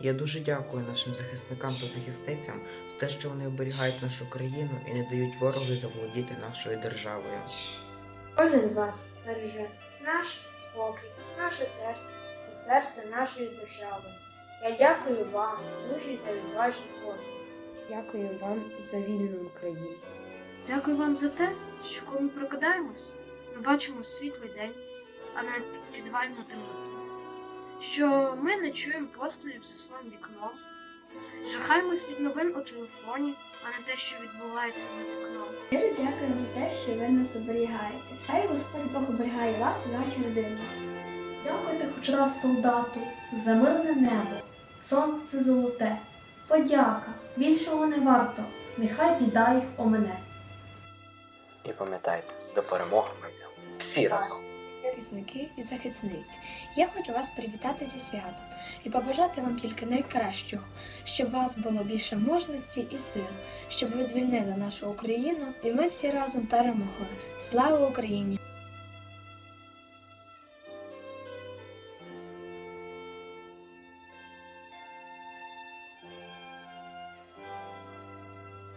Я дуже дякую нашим захисникам та захисницям за те, що вони оберігають нашу країну і не дають ворогу заволодіти нашою державою. Кожен з вас береже наш спокій, наше серце та серце нашої держави. Я дякую вам, мужі та відважні хлопці. Дякую вам за вільну Україну. Дякую вам за те, що коли ми прокидаємось, ми бачимо світлий день, а не підвальну темноту. Що ми не чуємо пострілів за своїм вікном, жахаємось від новин у телефоні, а не те, що відбувається за вікном. Щиро дякуємо за те, що ви нас оберігаєте. Хай Господь Бог оберігає вас і ваші родини. Дякуйте хоч раз солдату за мирне небо, сонце золоте. Подяка, більшого не варто, нехай біда їх омене. І пам'ятайте, до перемоги ми йдемо всі разом. Захисники і захисниці. Я хочу вас привітати зі святом і побажати вам тільки найкращого, щоб у вас було більше мужності і сил, щоб ви звільнили нашу Україну, і ми всі разом перемогли. Слава Україні!